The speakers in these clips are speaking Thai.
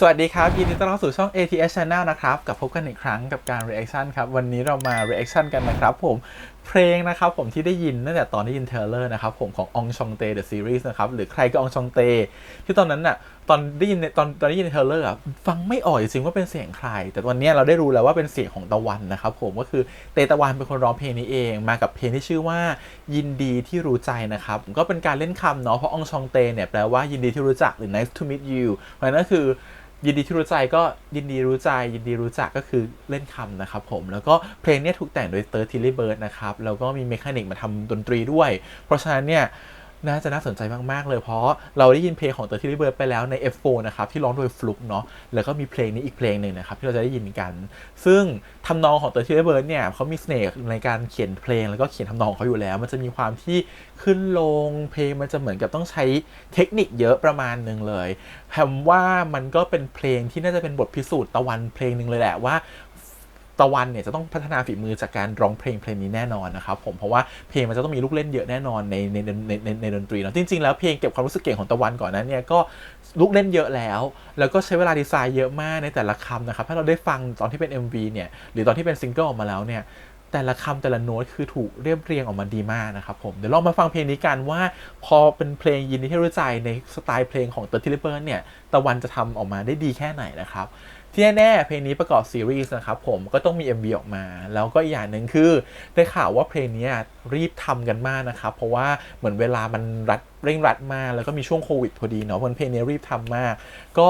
สวัสดีครับ ยินดีต้อนรับสู่ช่อง ATS Channel นะครับกับพบกันอีกครั้งกับการ reaction ครับ วันนี้เรามา reaction กันนะครับผมเพลงนะครับผมที่ได้ยินตั้งแต่ตอนได้ยินเทเลอร์นะครับผมขององชองเต The Series นะครับหรือใครก็องชองเต ที่ตอนนั้นน่ะตอนได้ยินตอนตอนได้ยินเทเลอร์อะฟังไม่ออกจริงๆว่าเป็นเสียงใคร แต่วันนี้เราได้รู้แล้วว่าเป็นเสียงของตะวันนะครับผมก็คือเตตะวันเป็นคนร้องเพลงนี้เองมากับเพลงที่ชื่อว่ายินดีที่รู้ใจนะครับก็เป็นการเล่นคำเนาะเพราะองชองเตเนี่ยแปลว่ายินดีที่รู้จักหรือ nice to meet you เพราะฉะนั้นก็คือ ยินดีที่รู้ใจก็ยินดีรู้ใจ ยินดีรู้จักก็คือเล่นคำนะครับผม แล้วก็เพลงนี้ถูกแต่งโดยเติร์ทิลลี่เบิร์ดนะครับ แล้วก็มีเมคานิกมาทำดนตรีด้วย เพราะฉะนั้นเนี่ย น่าจะน่าสนใจมาก ๆ เลยเพราะเราได้ยินเพลงของเตอร์ทิลี่เบิร์ดไปแล้วใน F4 นะครับ ที่ร้องโดยฟลุกเนาะแล้วก็มีเพลงนี้อีกเพลงหนึ่งนะครับ ที่เราจะได้ยินกัน ซึ่งทำนองของเตอร์ทิลี่เบิร์ดเนี่ยเขามีเสน่ห์ในการเขียนเพลงแล้วก็เขียนทำนองของเขาอยู่แล้ว มันจะมีความที่ขึ้นลงเพลงมันจะเหมือนกับต้องใช้เทคนิคเยอะประมาณหนึ่งเลยแฮมว่ามันก็เป็นเพลงที่น่าจะเป็นบทพิสูจน์ตะวันเพลงหนึ่งเลยแหละว่า ตะวันเนี่ยจะต้องพัฒนาฝีมือจากการร้องเพลงเพลงนี้แน่นอนนะครับผมเพราะว่าเพลงมันจะต้องมีลูกเล่นเยอะแน่นอนในในในในในดนตรีเนาะจริงๆแล้วเพลงเก็บความรู้สึกเก่งของตะวันก่อนนั้นเนี่ยก็ลูกเล่นเยอะแล้ว แล้วก็ใช้เวลาดีไซน์เยอะมากในแต่ละคำนะครับถ้าเราได้ฟังตอนที่เป็น MV เนี่ยหรือตอนที่เป็นซิงเกิลออกมาแล้วเนี่ยแต่ละคำแต่ละโน้ตคือถูกเรียบเรียงออกมาดีมากนะครับผมเดี๋ยวลองมาฟังเพลงนี้กันว่า พอเป็นเพลงยินดีที่รู้ใจในสไตล์เพลงของเตอร์ทิลิเบิร์เนี่ยตะวันจะทำออกมาได้ดีแค่ไหนนะครับ ที่แน่ๆเพลงนี้ประกอบซีรีส์นะครับผมก็ต้องมี MV ออกมา แล้วก็อีกอย่างหนึ่งคือได้ข่าวว่าเพลงนี้รีบทำกันมากนะครับ เพราะว่าเหมือนเวลามันรัดเร่งรัดมาก แล้วก็มีช่วงโควิดพอดีเนาะเพราะเพลงนี้รีบทำมาก ก็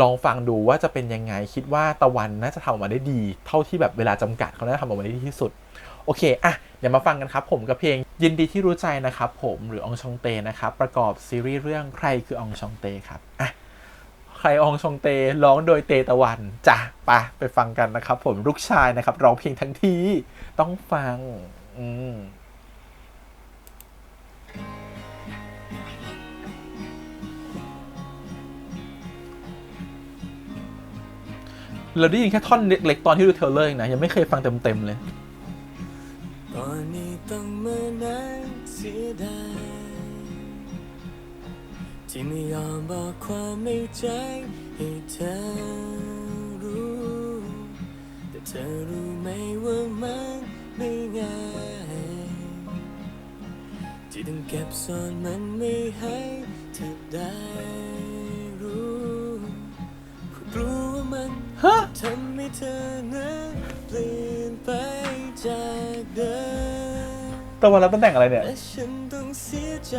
ลองฟังดูว่าจะเป็นยังไงคิดว่าตะวันน่าจะทำออกมาได้ดี เท่าที่แบบเวลาจำกัดเขาน่าจะทำออกมาได้ดีที่สุดโอเคอะเดี๋ยวมาฟังกันครับผมกับเพลงยินดีที่รู้ใจนะครับผมหรือองชองเตนะครับประกอบซีรีส์เรื่องใครคือองชองเตครับอะ ใครองชองเตร้องโดยเตตะวันจ้ะไปะไปฟังกันนะครับ ผมลูกชายนะครับ ร้องเพลงทั้งทีต้องฟัง อืมเราได้ยินแค่ท่อนเล็กๆตอนที่ดูเทเลอร์เองนะ ยังไม่เคยฟังเต็ม ๆ เลย ตอนนี้ต้องมานั่งเสียดาย ที่ไม่ยอมบอกความในใจให้เธอรู้ แต่เธอรู้ไหมว่ามันไม่ง่ายที่ต้องเก็บซ่อนมันไม่ให้เธอได้รู้ราะกลัวว่ามันทำให้เธอนั้นเปลี่ยนไปจากเดิมตะวันรับตำแหน่งอะไรเนี่ย และฉันต้องเสียใจ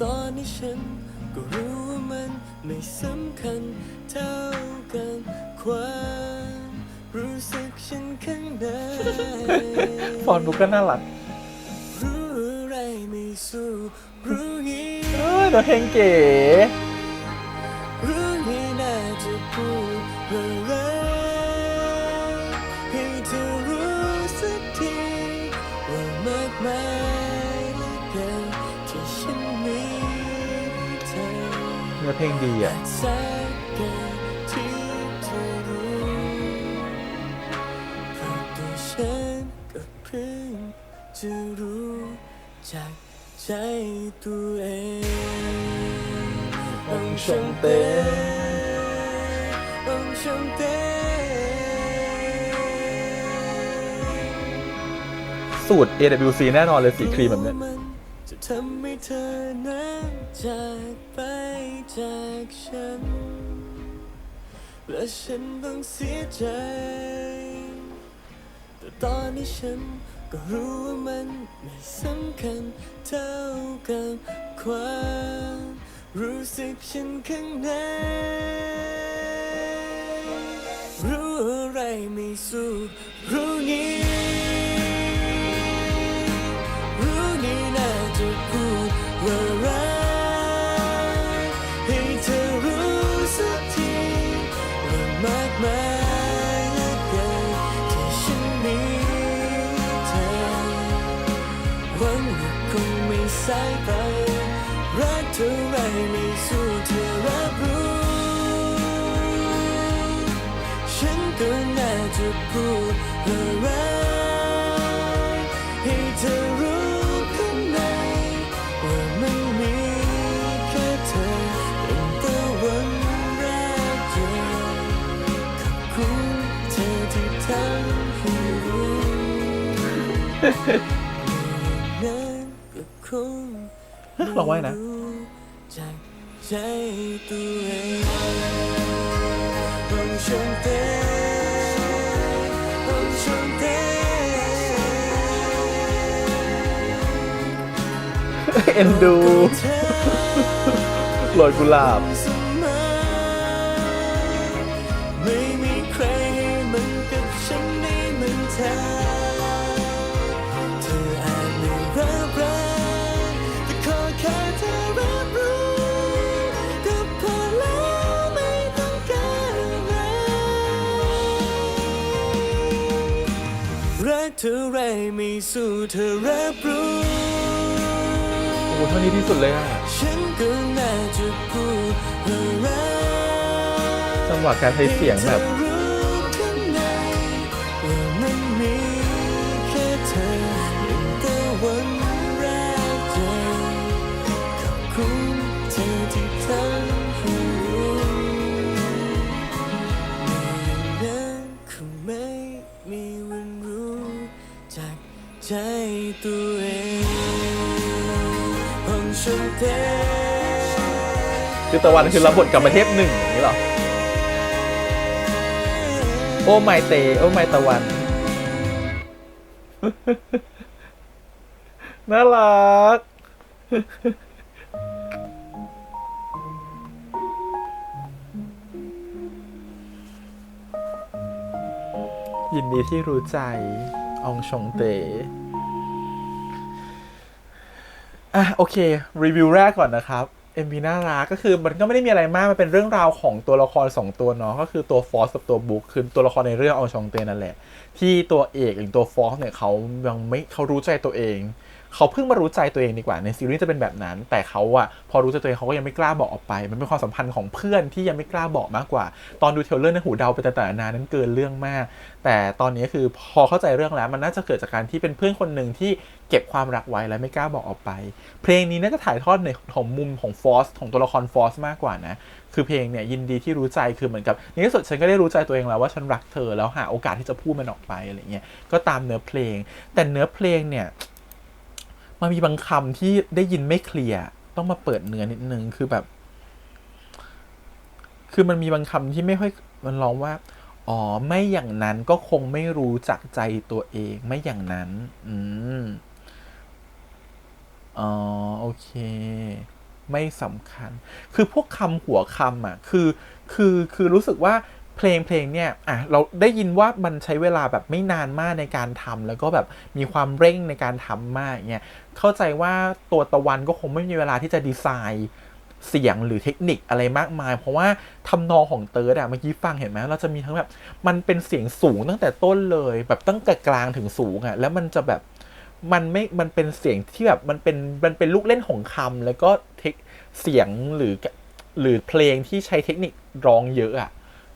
ต่ตอนนี้ฉันก็รู้ว่ามันไม่สำคัญเท่ากับความรู้สึกฉันข้างในฟอนบุ๊กก็น่ารักรู้อะไรไม่สู้รู้งี้เออเดี๋ยวเพลงเก๋ เนื้อเพลงดีอะสักกันที่เธอรู้เพราะตัวฉันก็เพิ่งจะรู้จากใจตัวเององชงเตองชงเตสูตร AWC แน่นอนเลยสีครีมแบบเนี้ยมัน จะทำให้เธอนั้นจากไปจากฉัน และฉันต้องเสียใจ แต่ตอนนี้ฉันก็รู้ว่ามันไม่สำคัญเท่ากับความรู้สึกฉันข้างใน รู้อะไรไม่สู้ รู้งี้ ลองว่ามันบอกไว้นะใจตัวเองต้องฉันเต้ อ็นดูเธอยกุหลาบเสมอไม่มีใครให้มันกับฉันได้เธอไรไม่สู้เธอรับรู้ เท่านี้ที่สุดเลยอะฉันก็น่าจะพูดว่ารักจังหวะการใช้เสียงแบบ คือตะวันคือรับบทกับประเทศหนึ่งอย่างนี้หรอ โอ้ไม่เตโอ้ไม่ตะวัน น่ารัก ยินดีที่รู้ใจอองชงเตอะ โอเค รีวิวแรกก่อนนะครับ MV น่ารักก็คือมันก็ไม่ได้มีอะไรมาก มันเป็นเรื่องราวของตัวละคร 2 ตัวเนาะก็คือตัวฟอสกับตัวบุ๊กคือตัวละครในเรื่องอองชองเตนั่นแหละ ที่ตัวเอกหรือตัวฟอสเนี่ยเขายังไม่เขารู้ใจตัวเอง เขาเพิ่งมารู้ใจตัวเองดีกว่าในซีรีส์จะเป็นแบบนั้น แต่เขาอะพอรู้ใจตัวเองเขาก็ยังไม่กล้าบอกออกไป มันเป็นความสัมพันธ์ของเพื่อนที่ยังไม่กล้าบอกมากกว่า ตอนดูเทลเลอร์ในหูเดาไปแต่แต่นานานั้นเกินเรื่องมาก แต่ตอนนี้คือพอเข้าใจเรื่องแล้วมันน่าจะเกิดจากการที่เป็นเพื่อนคนหนึ่งที่เก็บความรักไว้และไม่กล้าบอกออกไป เพลงนี้น่าจะถ่ายทอดในของมุมของฟอสของตัวละครฟอสมากกว่านะคือเพลงเนี่ยยินดีที่รู้ใจคือเหมือนกับในที่สุดฉันก็ได้รู้ใจตัวเองแล้วว่าฉันรักเธอแล้วหาโอกาสที่จะพูดมันออกไปอะไรเงี้ยก็ตามเนื้อเพลง แต่เนื้อเพลงเนี่ย มันมีบางคำที่ได้ยินไม่เคลียร์ต้องมาเปิดเนื้อนิดนึงคือแบบ คือมันมีบางคำที่ไม่ค่อยมันร้องว่า อ๋อไม่อย่างนั้นก็คงไม่รู้จักใจตัวเองไม่อย่างนั้น อืมอ๋อโอเค ไม่สำคัญ คือพวกคำหัวคำอะ คือ คือ คือรู้สึกว่า เพลงเพลงเนี่ยอะเราได้ยินว่ามันใช้เวลาแบบไม่นานมากในการทำแล้วก็แบบมีความเร่งในการทำมากเงี้ยเข้าใจว่าตัวตะวันก็คงไม่มีเวลาที่จะดีไซน์เสียงหรือเทคนิคอะไรมากมาย เพราะว่าทำนองของเติร์ดอะเมื่อกี้ฟังเห็นไหมเราจะมีทั้งแบบ มันเป็นเสียงสูงตั้งแต่ต้นเลย แบบตั้งแต่กลางถึงสูงอะแล้วมันจะแบบมันไม่มันเป็นเสียงที่แบบมันเป็นมันเป็นลูกเล่นของคำแล้วก็เทคเสียงหรือหรือเพลงที่ใช้เทคนิคร้องเยอะอะ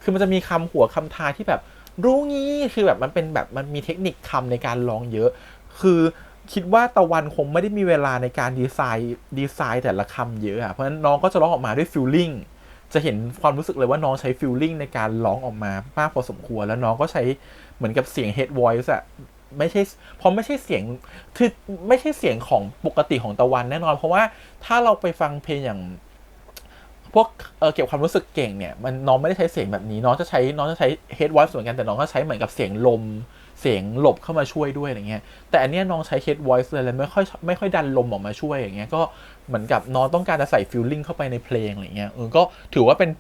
คือมันจะมีคำหัวคำทายที่แบบ รู้งี้คือแบบมันเป็นแบบมันมีเทคนิคคำในการร้องเยอะ คือคิดว่าตะวันคงไม่ได้มีเวลาในการดีไซน์ดีไซน์แต่ละคำเยอะอะเพราะฉะนั้นน้องก็จะร้องออกมาด้วยฟิลลิ่งจะเห็นความรู้สึกเลยว่าน้องใช้ฟิลลิ่งในการร้องออกมามากพอสมควร แล้วน้องก็ใช้เหมือนกับเสียง head voice อะไม่ใช่เพราะไม่ใช่เสียงคือไม่ใช่เสียงของปกติของตะวันแน่นอน เพราะว่าถ้าเราไปฟังเพลงอย่าง พวกเออเก็บความรู้สึกเก่งเนี่ยมันน้องไม่ได้ใช้เสียงแบบนี้น้องจะใช้น้องจะใช้ head voice เหมือนกันแต่น้องก็ใช้เหมือนกับเสียงลมเสียงหลบเข้ามาช่วยด้วยอะไรเงี้ย แต่อันเนี้ยน้องใช้ head voice เลยเลยไม่ค่อยไม่ค่อยดันลมออกมาช่วยอย่างเงี้ย ก็เหมือนกับน้องต้องการจะใส่ feeling เข้าไปในเพลงอะไรเงี้ย เออ ก็ถือว่าเป็น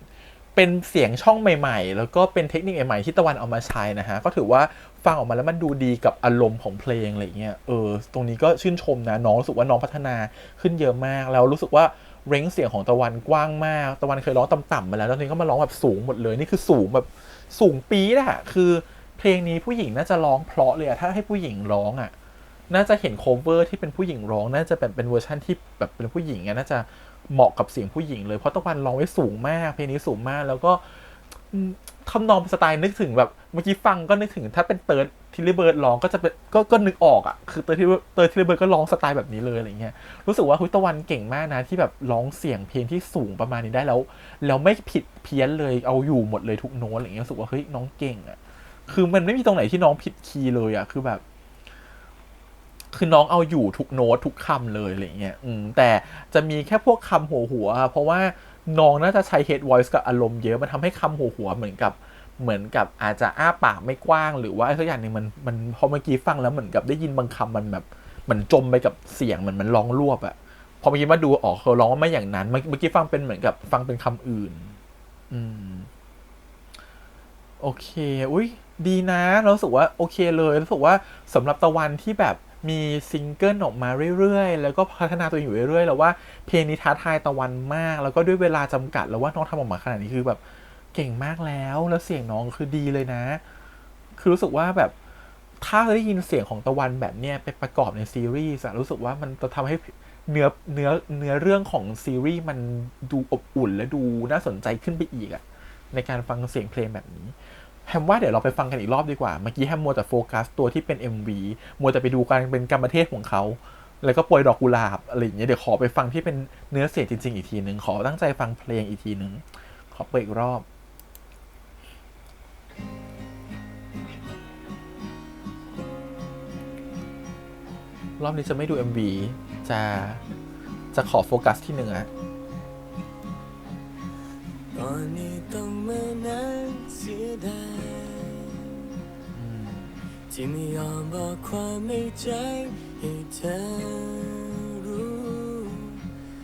เป็นเสียงช่องใหม่ ๆ แล้วก็เป็นเทคนิคใหม่ๆที่ตะวันเอามาใช้นะฮะ ก็ถือว่าฟังออกมาแล้วมันดูดีกับอารมณ์ของเพลงอะไรเงี้ย เออ ตรงนี้ก็ชื่นชมนะน้องรู้สึกว่าน้องพัฒนาขึ้นเยอะมาก แล้วรู้สึกว่า เร้งเสียงของตะวันกว้างมาก ตะวันเคยร้องต่ำๆมาแล้ว แล้วตอนนี้ก็มาร้องแบบสูงหมดเลย นี่คือสูงแบบสูงปี๊ดอะคือเพลงนี้ผู้หญิงน่าจะร้องเพราะเลยอะถ้าให้ผู้หญิงร้องอะน่าจะเห็นโคเวอร์ที่เป็นผู้หญิงร้อง น่าจะเป็นเป็นเวอร์ชั่นที่แบบเป็นผู้หญิงอะน่าจะเหมาะกับเสียงผู้หญิงเลย เพราะตะวันร้องไว้สูงมาก เพลงนี้สูงมาก แล้วก็ทำนองสไตล์นึกถึงแบบเมื่อกี้ฟังก็นึกถึงถ้าเป็นเติร์ด ทิลเลเบิร์ดร้องก็จะเป็นก็ก็นึกออกอะคือเติร์ทิเติร์ทิลเลเบิร์ดก็ร้องสไตล์แบบนี้เลยอะไรเงี้ยรู้สึกว่าคุยตะวันเก่งมากนะที่แบบร้องเสียงเพลงที่สูงประมาณนี้ได้แล้วแล้วไม่ผิดเพี้ยนเลยเอาอยู่หมดเลยทุกโน้ตอะไรเงี้ยรู้สึกว่าเฮ้ยน้องเก่งอะคือมันไม่มีตรงไหนที่น้องผิดคีย์เลยอะคือแบบ คือน้องเอาอยู่ทุกโน้ตทุกคำเลยอะไรเงี้ยอืมแต่จะมีแค่พวกคำหัวหัวๆเพราะว่าน้องน่าจะใช้ head voice กับอารมณ์เยอะมันทำให้คำหัวหัวๆเหมือนกับ เหมือนกับอาจจะอ้าปากไม่กว้าง หรือว่าอะไรสักอย่างหนึ่งมันมันพอเมื่อกี้ฟังแล้วเหมือนกับได้ยินบางคำมันแบบเหมันจมไปกับเสียงเหมือนมันร้องรวบอะพอเมื่อกี้มาดูออกเขาร้องว่าไม่อย่างนั้นเมื่อกี้ฟังเป็นเหมือนกับฟังเป็นคำอื่น อืม โอเค อุ้ยดีนะเรารู้สึกว่าโอเคเลยรู้สึกว่าสำหรับตะวันที่แบบมีซิงเกิลออกมาเรื่อยๆ แล้วก็พัฒนาตัวเองอยู่เรื่อยๆ แล้วว่าเพลงนี้ท้าทายตะวันมาก แล้วก็ด้วยเวลาจำกัดแล้วว่าน้องทำออกมาขนาดนี้คือแบบ เก่งมากแล้วแล้วเสียงน้องคือดีเลยนะ คือรู้สึกว่าแบบถ้าได้ยินเสียงของตะวันแบบเนี้ยไปประกอบในซีรีส์อะรู้สึกว่ามันจะทำให้เนื้อเนื้อเนื้อเรื่องของซีรีส์มันดูอบอุ่นและดูน่าสนใจขึ้นไปอีกอะในการฟังเสียงเพลงแบบนี้แฮมว่าเดี๋ยวเราไปฟังกันอีกรอบดีกว่า เมื่อกี้แฮมมัวแต่โฟกัสตัวที่เป็น MV มัวแต่ไปดูการเป็นกรรมเทศของเขา แล้วก็โปรยดอกกุหลาบอะไรอย่างเงี้ยเดี๋ยวขอไปฟังที่เป็นเนื้อเสียงจริงๆอีกทีหนึ่งขอตั้งใจฟังเพลงอีกทีหนึ่งขอเปิดอีกรอบ รอบนี้จะไม่ดู MV จะจะขอโฟกัสที่เนื้อตอนนี้ต้องมานั่งเสียดายที่ไม่ยอมบอกความในใจให้เธอรู้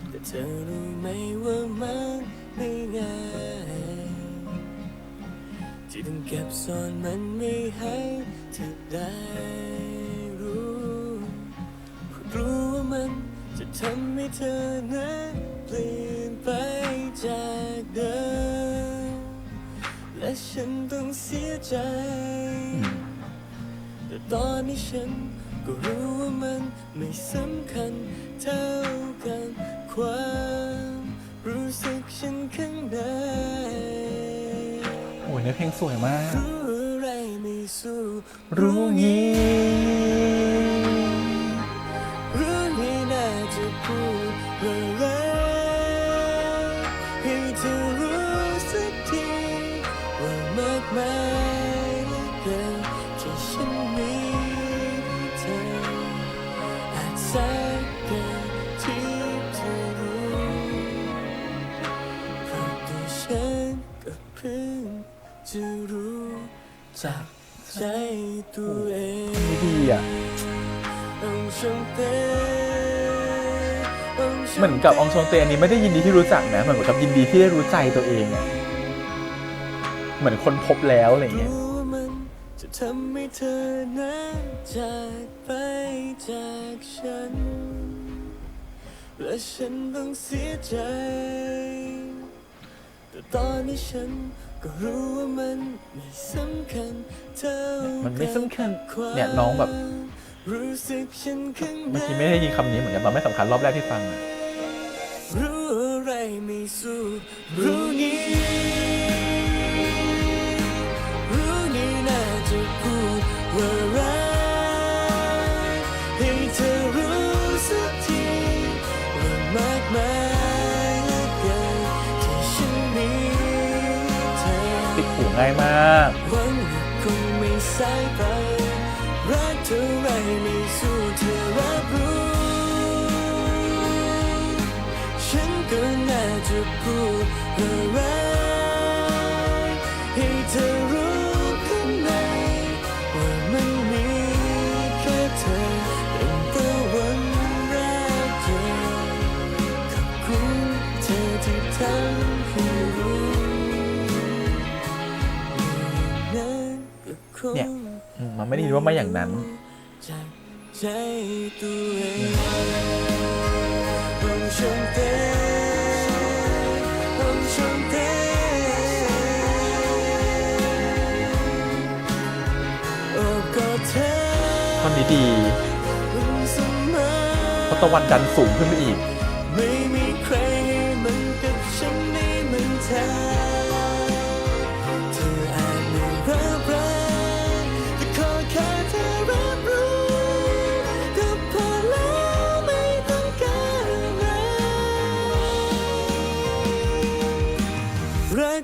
แต่เธอรู้ไหมว่ามันไม่ง่ายที่ต้องเก็บซ่อนมันไม่ให้เธอได้ จะทำให้เธอนั้นเปลี่ยนไปจากเดิม และฉันต้องเสียใจ แต่ตอนนี้ฉันก็รู้ว่ามันไม่สำคัญเท่ากันความรู้สึกฉันข้างในโอ้ยเนื้อเพลงสวยมาก รู้อะไรไม่สู้รู้งี้ ว่ามากมายเหลือเกินที่ฉันมีเธออาจแสนเกินที่เธอรู้เพราะตัวฉันก็เพิ่งจะรู้จากใจตัวเองดีอะเหเหมือนกับองชงเตอันนี้ไม่ได้ยินดีที่รู้จักนะเหมือนกับยินดีที่ได้รู้ใจตัวเองอะ เหมือนคนพบแล้วอะไรเงี้ยรู้ว่ามันจะทำให้เธอนั้นจากไปจากฉัน และฉันต้องเสียใจ แต่ตอนนี้ฉันก็รู้ว่ามันไม่สำคัญเท่ามันไม่สำคัญความเนี่ยน้องแบบรู้สึกฉันข้างในเมื่อกี้ไม่ได้ยินคำนี้เหมือนกันตอนไม่สำคัญรอบแรกที่ฟังอะรู้อะไรไม่สู้รู้งี้ ง่ายมากหวังคงไม่สายไปรักเท่าไรไม่สู้เธอรับรู้ ฉันก็น่าจะพูดว่า ไม่ได้ยินว่าไม่อย่างนั้นจากใจตัวเององชงเตองชงเตโอ้ก็เธอท่อนนี้ดีเสมอเพราะตะวันดันสูงขึ้นไปอีก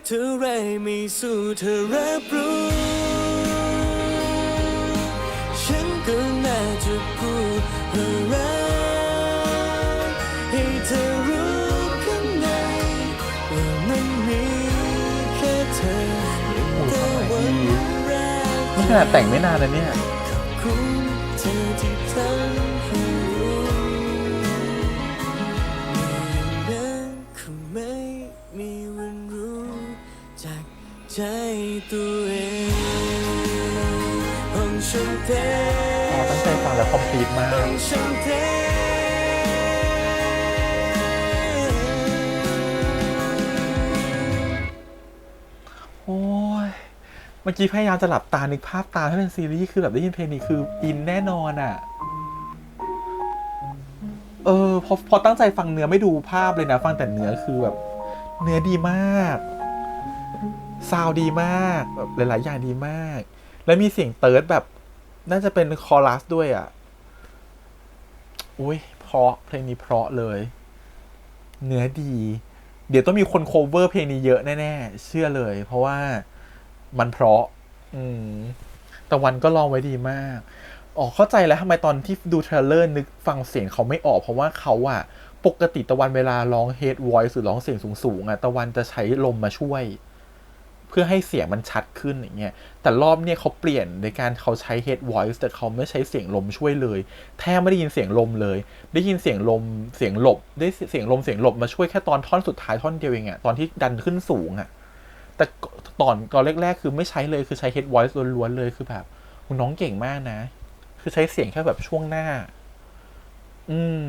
เท่ไรม่สู้เธอรับรู้ ฉันก็น่าจะพูดว่ารักให้เธอรู้ข้างในว่ามันมีแค่เธอแต่วันแรก นี่ขนาดแต่งไม่นานนะเนี่ย ตัวเององฉันเทพอตั้งใจฟังแล้วคอมพลีทมากห้องฉันเทโอ้ย เมื่อกี้พยายามจะหลับตา นึกภาพตามให้เป็นซีรีส์คือแบบได้ยินเพลงนี้คืออินแน่นอนอะ่ะ เออพอพอตั้งใจฟังเนื้อไม่ดูภาพเลยนะ ฟังแต่เนื้อคือแบบ เนื้อดีมาก ซาวดีมากแบบหลาย ๆ อย่างดีมาก แล้วมีเสียงเติร์ดแบบ น่าจะเป็นคอรัสด้วยอะ่ะอุ้ยเพราะเพลงนี้เพราะเลย เนื้อดี เดี๋ยวต้องมีคนโคเวอร์เพลงนี้เยอะแน่ ๆ เชื่อเลย เพราะว่ามันเพราะ อืมตะวันก็ลองไว้ดีมากอ๋อเข้าใจแล้วทำไมตอนที่ดูเทรลเลอร์นึกฟังเสียงเขาไม่ออก เพราะว่าเขาอะปกติตะวันเวลาร้อง head voice หรือร้องเสียงสูงๆอะตะวันจะใช้ลมมาช่วย พื่อให้เสียงมันชัดขึ้นอย่างเงี้ยแต่รอบเนี้ยเขาเปลี่ยนในการเขาใช้ head voice แต่เขาไม่ใช้เสียงลมช่วยเลย แทบไม่ได้ยินเสียงลมเลย ได้ยินเสียงลมเสียงหลบ ได้เสียงลมเสียงหลบมาช่วยแค่ตอนท่อนสุดท้ายท่อนเดียวเองอะตอนที่ดันขึ้นสูงอะแต่ตอนตอนแรกๆ คือไม่ใช้เลยคือใช้ head voice ล้วนๆเลยคือแบบน้องเก่งมากนะ คือใช้เสียงแค่แบบช่วงหน้า อืม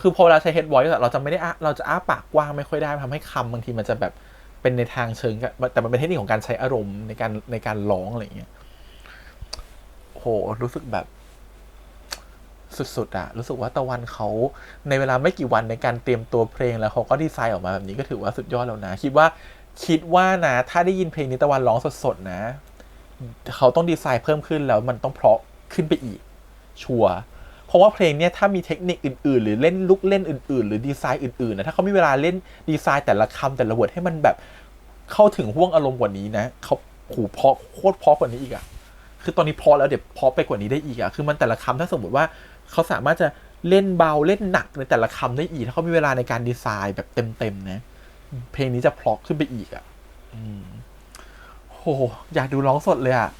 คือพอเวลาใช้ head voice เราจะไม่ได้อ้าเราจะอ้าปากกว้างไม่ค่อยได้ทำให้คำบางทีมันจะแบบ เป็นในทางเชิงกับแต่มันเป็นเทคนิคของการใช้อารมณ์ในการในการร้องอะไรอย่างเงี้ยโหรู้สึกแบบสุดๆอะรู้สึกว่าตะวันเขาในเวลาไม่กี่วันในการเตรียมตัวเพลงแล้วเขาก็ดีไซน์ออกมาแบบนี้ก็ถือว่าสุดยอดแล้วนะ คิดว่าคิดว่านะ ถ้าได้ยินเพลงนี้ตะวันร้องสดๆนะ เขาต้องดีไซน์เพิ่มขึ้นแล้วมันต้องเพราะขึ้นไปอีก ชัวร์ เพราะว่าเพลงเนี้ยถ้ามีเทคนิคอื่นๆ หรือเล่นลุกเล่นอื่น ๆ หรือดีไซน์อื่นๆนะถ้าเขามีเวลาเล่นดีไซน์แต่ละคำแต่ละวอร์ดให้มันแบบเข้าถึงห่วงอารมณ์กว่านี้นะเขาหูเพาะโคตรเพาะกว่านี้อีกอะคือตอนนี้เพราะแล้วเดี๋ยวเพาะไปกว่านี้ได้อีกอะคือมันแต่ละคำถ้าสมมติว่าเขาสามารถจะเล่นเบาเล่นหนักในแต่ละคำได้อีก ถ้าเขามีเวลาในการดีไซน์แบบเต็มๆนะเพลงนี้จะเพาะขึ้นไปอีกอะอืมโหอยากดูร้องสดเลยอะ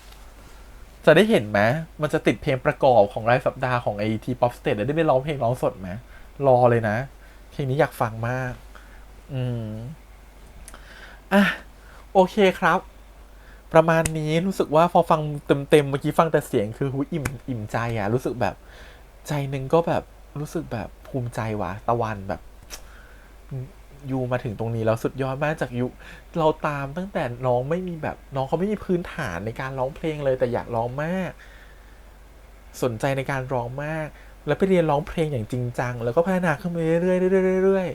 จะได้เห็นไหมมันจะติดเพลงประกอบของรายสัปดาห์ของไอทีป๊อปสเตทได้ไปร้องเพลงร้องสดไหมรอเลยนะ เพลงนี้อยากฟังมาก อืม อะ โอเคครับ ประมาณนี้รู้สึกว่าพอฟังเต็มๆเมื่อกี้ฟังแต่เสียงคือหูอิ่มอิ่มใจอะรู้สึกแบบ ใจหนึ่งก็แบบรู้สึกแบบภูมิใจว่ะตะวันแบบ ยูมาถึงตรงนี้แล้วสุดยอดมากจากยูเราตามตั้งแต่น้องไม่มีแบบน้องเขาไม่มีพื้นฐานในการร้องเพลงเลยแต่อยากร้องมาก สนใจในการร้องมาก แล้วไปเรียนร้องเพลงอย่างจริงจัง แล้วก็พัฒนาขึ้นมาเรื่อยๆเรื่อยๆเรื่อย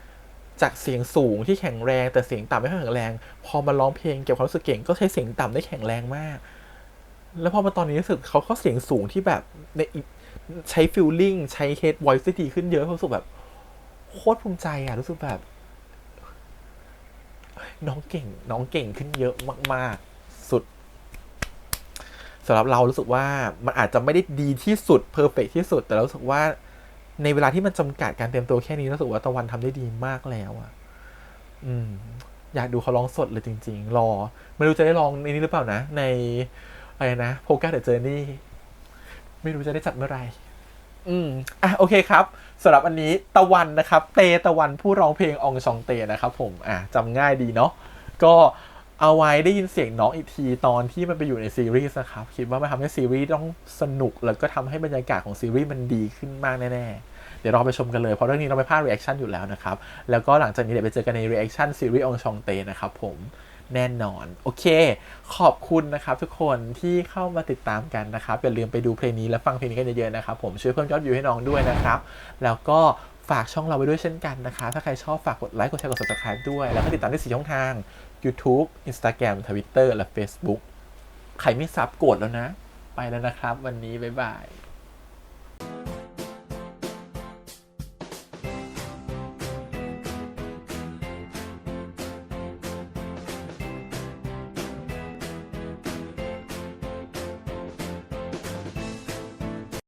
ๆจากเสียงสูงที่แข็งแรง แต่เสียงต่ำไม่ค่อยแข็งแรง พอมาร้องเพลงเก็บความรู้สึกเก่งก็ใช้เสียงต่ำได้แข็งแรงมาก แล้วพอมาตอนนี้รู้สึกเขาเขาเสียงสูงที่แบบในอีกใช้ฟิลลิ่งใช้เฮดไวซ์ได้ดีขึ้นเยอะรู้สึกแบบ โคตรภูมิใจอะรู้สึกแบบ น้องเก่ง น้องเก่งขึ้นเยอะมาก ๆ สุดสำหรับเรารู้สึกว่ามันอาจจะไม่ได้ดีที่สุดเพอร์เฟกที่สุด แต่เรารู้สึกว่าในเวลาที่มันจำกัดการเตรียมตัวแค่นี้รู้สึกว่าตะวันทำได้ดีมากแล้วอะอืม อยากดูเขาร้องสดเลยจริง ๆ รอ ไม่รู้จะได้ลองในนี้หรือเปล่านะ ในอะไรนะโพกาเดอะเจอร์นี่ไม่รู้จะได้จัดเมื่อไหร่อืมอะโอเคครับ สำหรับอันนี้ตะวันนะครับ เตตะวันผู้ร้องเพลงองชองเตนะครับผมอะจำง่ายดีเนาะก็เอาไว้ได้ยินเสียงน้องอีกทีตอนที่มันไปอยู่ในซีรีส์นะครับ คิดว่ามันทำให้ซีรีส์ต้องสนุก แล้วก็ทำให้บรรยากาศของซีรีส์มันดีขึ้นมากแน่ๆ เดี๋ยวเราไปชมกันเลย เพราะเรื่องนี้เราไปพลาดรีแอคชั่นอยู่แล้วนะครับ แล้วก็หลังจากนี้เดี๋ยวไปเจอกันในรีแอคชั่นซีรีส์อองชองเตนะครับผม แน่นอน โอเค ขอบคุณนะครับทุกคนที่เข้ามาติดตามกันนะครับ อย่าลืมไปดูเพลงนี้และฟังเพลงนี้กันเยอะๆนะครับ ผมช่วยเพิ่มยอดวิวให้น้องด้วยนะครับ แล้วก็ฝากช่องเราไว้ด้วยเช่นกันนะคะ ถ้าใครชอบฝากกดไลค์ กดแชร์ กด subscribe ด้วย แล้วก็ติดตามได้สี่ช่องทาง YouTube Instagram Twitter และ Facebook ใครไม่ซับกดแล้วนะ ไปแล้วนะครับ วันนี้บ๊ายบาย